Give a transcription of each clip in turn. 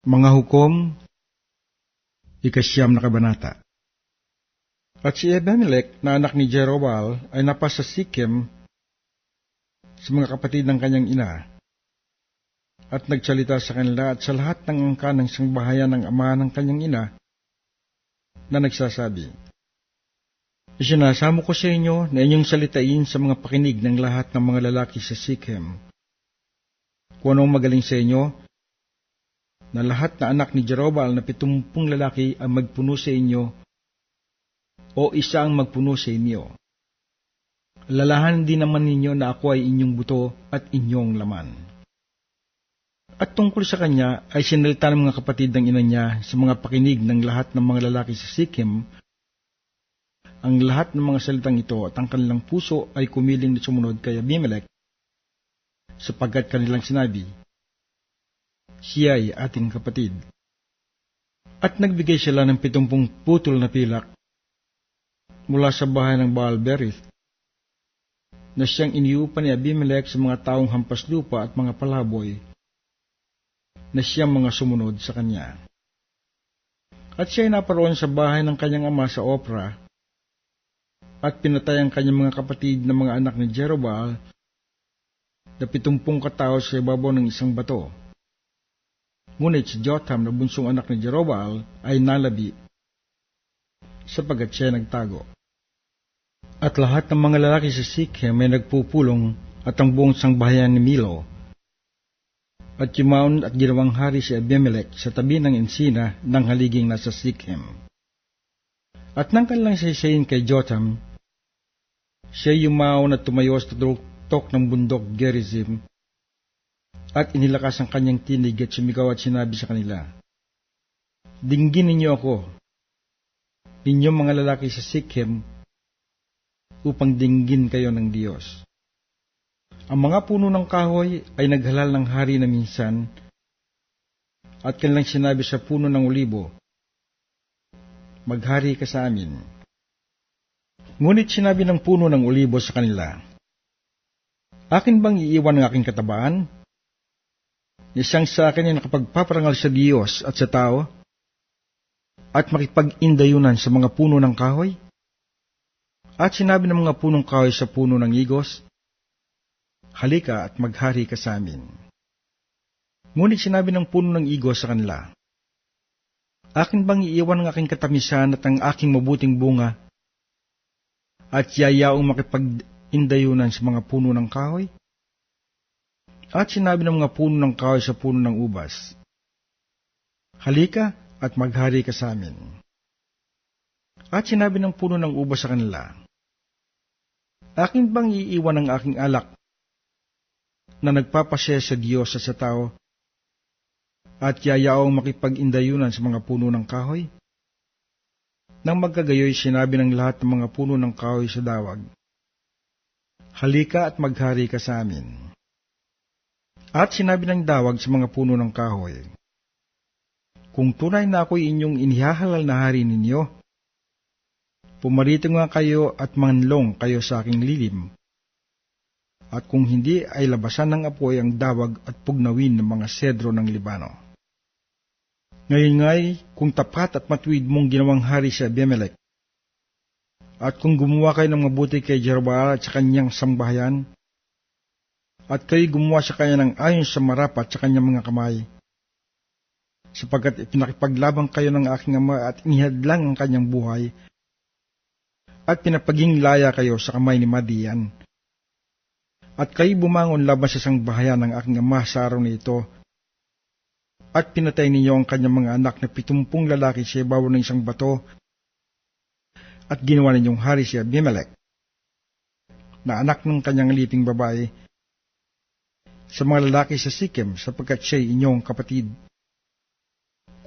Mga hukom, ikasyam na kabanata. At si Ebemelech na anak ni Jerobal ay napasa Sikem sa mga kapatid ng kanyang ina at nagsalita sa kanila at sa lahat ng angka ng sangbahayan ng ama ng kanyang ina na nagsasabi, Isinasamo ko sa inyo na inyong salitain sa mga pakinig ng lahat ng mga lalaki sa Sikhem. Kung anong magaling sa inyo, na lahat na anak ni Jerobal na pitumpung lalaki ang magpuno sa inyo o isa ang magpuno sa inyo. Lalahan din naman ninyo na ako ay inyong buto at inyong laman. At tungkol sa kanya ay sinalita ng mga kapatid ng ina niya sa mga pakinig ng lahat ng mga lalaki sa Sikkim, ang lahat ng mga salitang ito at ang kanilang puso ay kumiling na sumunod kay Abimelech sapagkat kanilang sinabi, siya ay ating kapatid. At nagbigay sila ng pitumpung putol na pilak mula sa bahay ng Baal Berith na siyang iniupa ni Abimelech sa mga taong hampas lupa at mga palaboy na siyang mga sumunod sa kanya. At siya ay naparoon sa bahay ng kanyang ama sa Opra at pinatay ang kanyang mga kapatid na mga anak ni Jerobal na pitumpung katao sa ibabaw ng isang bato Ngunit si Jotham na bunsong anak ni Jerobal ay nalabi sapagat siya nagtago. At lahat ng mga lalaki sa Sikhem ay nagpupulong at ang buong sangbahayan ni Milo. At yumaon at ginawang hari si Abimelech sa tabi ng ensina ng haliging nasa Sikhem. At nang kanilang saysayin kay Jotham, siya yumaon at tumayo sa tok ng bundok Gerizim at inilakas ang kanyang tinig at sumigaw at sinabi sa kanila, Dinggin ninyo ako, ninyo mga lalaki sa Sikhem, upang dinggin kayo ng Diyos. Ang mga puno ng kahoy ay naghalal ng hari na minsan, at kanilang sinabi sa puno ng olibo, Maghari ka sa amin. Ngunit sinabi ng puno ng olibo sa kanila, Akin bang iiwan ang aking katabaan? Isang sa akin ay nakapagpaparangal sa Diyos at sa tao, at makipag-indayunan sa mga puno ng kahoy? At sinabi ng mga punong kahoy sa puno ng igos, Halika at maghari ka sa amin. Ngunit sinabi ng puno ng igos sa kanila, Akin bang iiwan ang aking katamisan at ang aking mabuting bunga, at yayaong makipag-indayunan sa mga puno ng kahoy? At sinabi ng mga puno ng kahoy sa puno ng ubas, Halika at maghari ka sa amin. At sinabi ng puno ng ubas sa kanila, Akin bang iiwan ang aking alak na nagpapasya sa Diyos at sa tao at yayaong makipag-indayunan sa mga puno ng kahoy? Nang magkagayoy sinabi ng lahat ng mga puno ng kahoy sa dawag, Halika at maghari ka sa amin. At sinabi ng dawag sa mga puno ng kahoy, Kung tunay na ako'y inyong inihahalal na hari ninyo, pumarito nga kayo at manlong kayo sa aking lilim. At kung hindi ay labasan ng apoy ang dawag at pugnawin ng mga sedro ng Libano. Ngayon nga'y kung tapat at matuwid mong ginawang hari sa Abimelech, at kung gumawa kayo ng mabuti kay Jeroboam at sa kanyang sambahayan, at kayo gumawa sa kanya ng ayon sa marapat sa kanyang mga kamay. Sapagkat ipinakipaglabang kayo ng aking ama at inihadlang ang kanyang buhay, at pinapaging laya kayo sa kamay ni Madian. At kayo bumangon laban sa isang bahayan ng aking ama sa araw na ito, at pinatay ninyo ang kanyang mga anak na pitumpung lalaki sa ibabaw ng isang bato, at ginawa ninyong hari si Abimelech, na anak ng kanyang liping babae, sa mga lalaki sa Sikkim sapagkat siya'y inyong kapatid.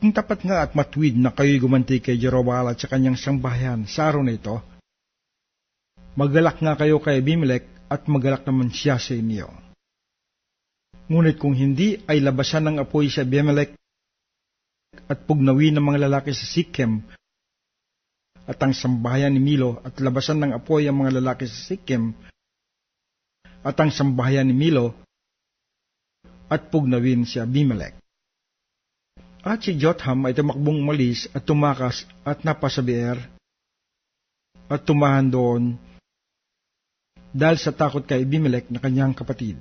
Kung tapat nga at matwid na kayo'y gumanti kay Jerobal at sa kanyang sangbahayan sa araw na ito, magalak nga kayo kay Abimelech at magalak naman siya sa inyo. Ngunit kung hindi ay labasan ng apoy sa Abimelech at pugnawin ng mga lalaki sa Sikkim at ang sambahayan ni Milo at labasan ng apoy ang mga lalaki sa Sikkim at ang sambahayan ni Milo at pugnawin si Abimelech. At si Jotham ay tumakbong umalis at tumakas at napasabier at tumahan doon dahil sa takot kay Abimelech na kanyang kapatid.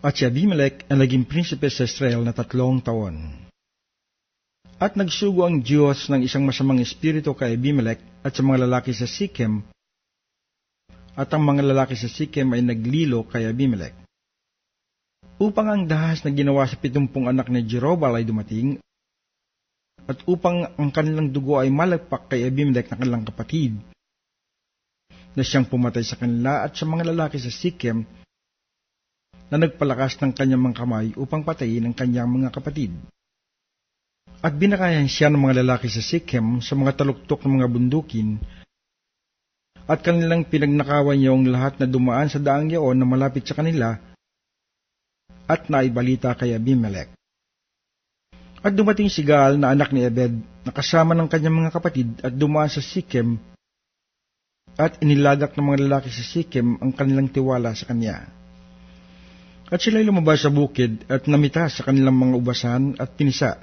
At si Abimelech ay naging prinsipe sa Israel na tatlong taon. At nagsugo ang Diyos ng isang masamang espiritu kay Abimelech at sa mga lalaki sa Sikhem, at ang mga lalaki sa Sikhem ay naglilo kay Abimelech. Upang ang dahas na ginawa sa pitumpong anak ni Jerobal ay dumating, at upang ang kanilang dugo ay malagpak kay Abimelech na kanilang kapatid, na siyang pumatay sa kanila at sa mga lalaki sa Sikhem na nagpalakas ng kanyang mga kamay upang patayin ang kanyang mga kapatid. At binakayan siya ng mga lalaki sa Sikhem sa mga taluktok ng mga bundukin, at kanilang pinagnakawan niya ang lahat na dumaan sa daang yaon na malapit sa kanila, at naibalita kay Abimelech. At dumating si Gaal na anak ni Ebed, na kasama ng kanyang mga kapatid at dumaan sa Sikhem, at inilagak ng mga lalaki sa Sikhem ang kanilang tiwala sa kanya. At sila'y lumabas sa bukid at namita sa kanilang mga ubasan at pinisa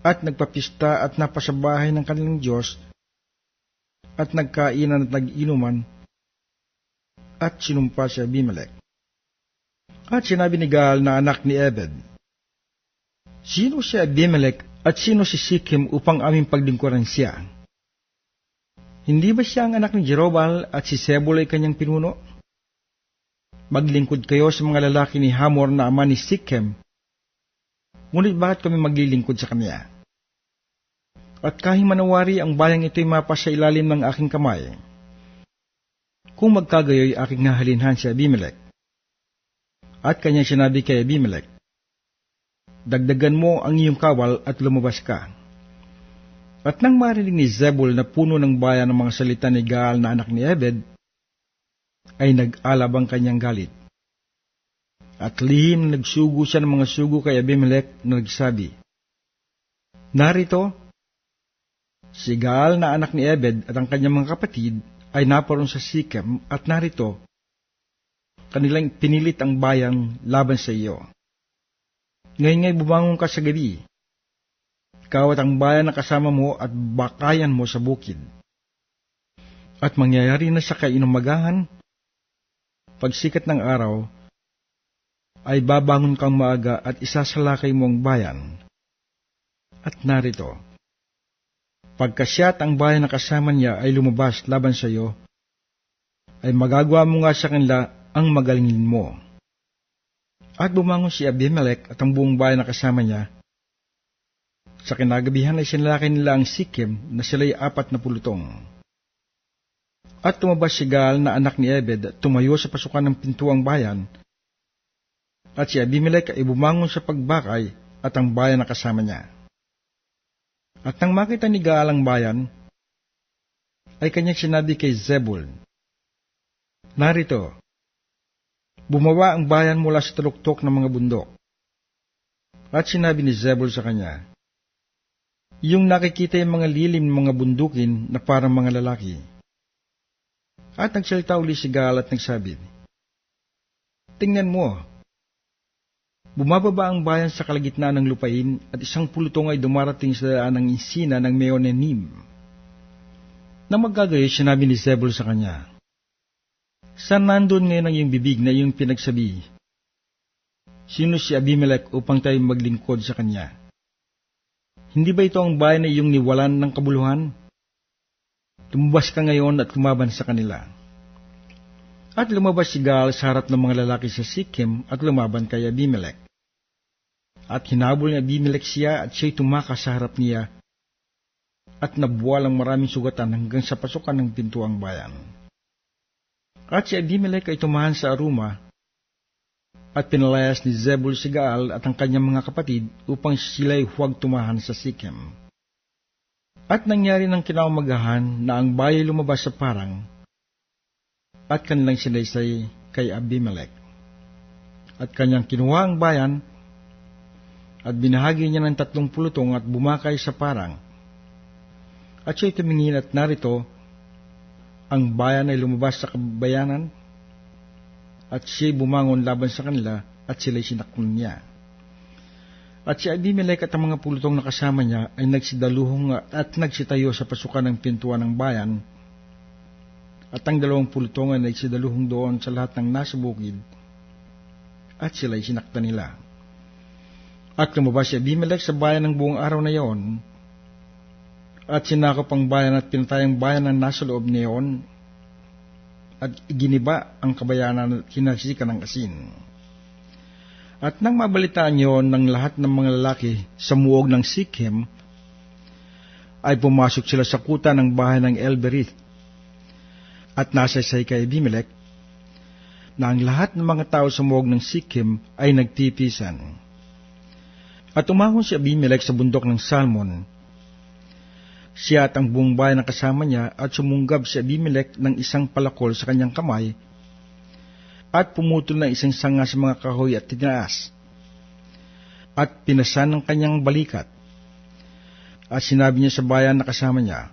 at nagpapista at napasabahay ng kanilang Diyos at nagkainan at nag-inuman at sinumpa si Abimelech. At sinabi ni Gaal na anak ni Ebed, Sino si Abimelech at sino si Sikhem upang aming paglingkuran siya? Hindi ba siya ang anak ni Jerobal at si Sebul ay kanyang pinuno? Maglingkod kayo sa mga lalaki ni Hamor na ama ni Sikhem Ngunit bakit kami maglilingkod sa Kanya? At kahit manawari ang bayang ito'y mapa sa ilalim ng aking kamay, kung magkagayoy aking nahalinhan si Abimelech. At kanya sinabi kay Abimelech, Dagdagan mo ang iyong kawal at lumabas ka. At nang marinig ni Zebul na puno ng bayan ng mga salita ni Gaal na anak ni Ebed, ay nag-alab ang kanyang galit. At lihim nagsugo siya ng mga sugo kay Abimelech na nagsabi, Narito, si Gaal na anak ni Ebed at ang kanyang mga kapatid ay naparoon sa Sikhem at narito, kanilang pinilit ang bayang laban sa iyo. Ngayon ngay bumangon ka sa gabi, ikaw at ang bayan na kasama mo at bakayan mo sa bukid. At mangyayari na sa kainumagahan, pagsikat ng araw, ay babangon kang maaga at isasalakay mo ang bayan. At narito, pagkasyat ang bayan na kasama niya ay lumabas laban sa iyo, ay magagawa mo nga sa kanila ang magalingin mo. At bumangon si Abimelech at ang buong bayan na kasama niya. Sa kinagabihan ay sinalakay nila ang Sikkim na sila'y apat na pulutong. At tumabas si Gal na anak ni Ebed at tumayo sa pasukan ng pintuang bayan at si Abimelech ay bumangon sa pagbakay at ang bayan na kasama niya. At nang makita ni Gaal ang bayan, ay kanyang sinabi kay Zebul, Narito, bumawa ang bayan mula sa taluktok ng mga bundok. At sinabi ni Zebul sa kanya, Yung nakikita yung mga lilim ng mga bundukin na parang mga lalaki. At nagsalita uli si Gaal at nagsabi, Tingnan mo, Bumababa ang bayan sa kalagitnaan ng lupain at isang pulutong ay dumarating sa daan ng insina ng Meonenim. Nang magkagayo, sinabi ni Zebul sa kanya, Saan nandun ngayon ang iyong bibig na iyong pinagsabi? Sino si Abimelech upang tayo maglingkod sa kanya? Hindi ba ito ang bayan na iyong niwalan ng kabuluhan? Tumubas ka ngayon at kumaban sa kanila. At lumabas si Gaal sa harap ng mga lalaki sa Sikkim at lumaban kay Abimelech. At hinabol ni Abimelech siya at siya'y tumakas sa harap niya at nabuwalang maraming sugatan hanggang sa pasukan ng pintuang bayan. At si Abimelech ay tumahan sa Aruma at pinalayas ni Zebul si Gaal at ang kanyang mga kapatid upang sila'y huwag tumahan sa Sikkim. At nangyari ng kinaumagahan na ang bayan lumabas sa parang at kanilang sinaysay kay Abimelech. At kanyang kinuha ang bayan at binahagi niya ng tatlong pulutong at bumakay sa parang. At siya'y tumingin at narito, ang bayan ay lumabas sa kabayanan at siya'y bumangon laban sa kanila at sila'y sinaklan niya. At si Abimelech at ang mga pulutong na kasama niya ay nagsidaluhong at nagsitayo sa pasukan ng pintuan ng bayan. At ang dalawang pulutong ay nagsidaluhong doon sa lahat ng nasa bukid. At sila'y sinakta nila. At lumabas si Abimelech sa bayan ng buong araw na iyon. At sinakop ang bayan at pinatay ang bayan ng nasa loob niyon. At iginiba ang kabayanan at kinasikan ng asin. At nang mabalitaan yon ng lahat ng mga lalaki sa muog ng Sikhem, ay pumasok sila sa kuta ng bahay ng Elberith at nasaysay kay Abimelech na ang lahat ng mga tao sa muog ng Sikhem ay nagtipisan. At umahon si Abimelech sa bundok ng Salmon. Siya at ang buong bayan na kasama niya at sumunggab si Abimelech ng isang palakol sa kanyang kamay at pumutol na isang sanga sa mga kahoy at tinaas, at pinasan ng kanyang balikat. At sinabi niya sa bayan na kasama niya,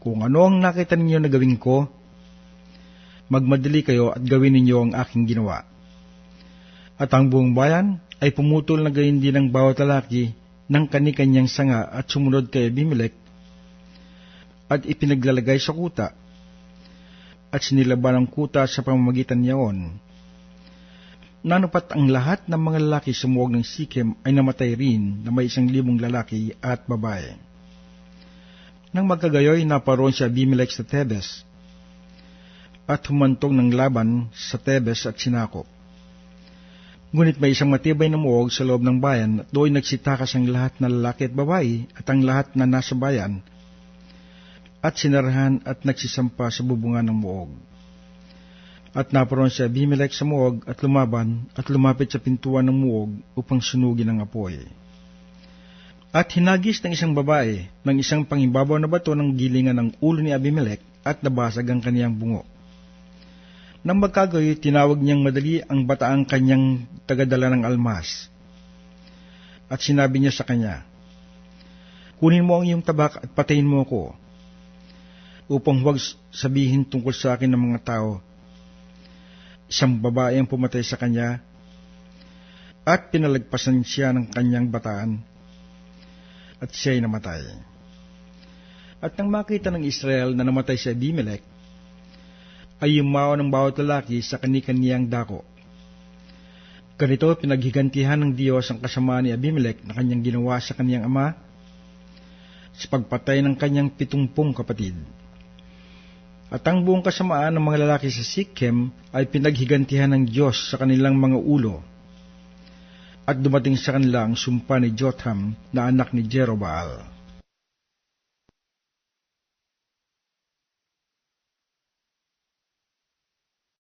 Kung ano ang nakita ninyo na gawin ko, magmadali kayo at gawin ninyo ang aking ginawa. At ang buong bayan ay pumutol na gayon din ng bawat lalaki ng kanikanyang sanga at sumunod kay Abimelech at ipinaglalagay sa kuta at sinilaban ang kuta sa pamamagitan niyaon. Nanupat ang lahat ng mga lalaki sa muwag ng Sikhem ay namatay rin na may isang libong lalaki at babae. Nang magkagayoy, naparoon si Abimelech sa Tebes at humantong ng laban sa Tebes at sinakop. Ngunit may isang matibay na muog sa loob ng bayan at doon nagsitakas ang lahat na lalaki at babae at ang lahat na nasa bayan at sinarahan at nagsisampa sa bubungan ng muog. At naparoon si Abimelech sa muog at lumaban at lumapit sa pintuan ng muog upang sunugin ang apoy. At hinagis ng isang babae ng isang pangibabaw na bato ng gilingan ng ulo ni Abimelech at nabasag ang kaniyang bungo. Nang magkagayoy, tinawag niyang madali ang bataang kanyang tagadala ng almas. At sinabi niya sa kanya, Kunin mo ang iyong tabak at patayin mo ako upang huwag sabihin tungkol sa akin ng mga tao. Isang babae ang pumatay sa kanya at pinalagpasan siya ng kanyang bataan at siya'y namatay. At nang makita ng Israel na namatay si Abimelech, ay yumawa ng bawat lalaki sa kanikaniyang dako. Ganito pinaghigantihan ng Diyos ang kasamaan ni Abimelech na kanyang ginawa sa kaniyang ama sa pagpatay ng kanyang pitungpong kapatid. At ang buong kasamaan ng mga lalaki sa Sikhem ay pinaghigantihan ng Diyos sa kanilang mga ulo. At dumating sa kanila ang sumpa ni Jotham na anak ni Jerobaal.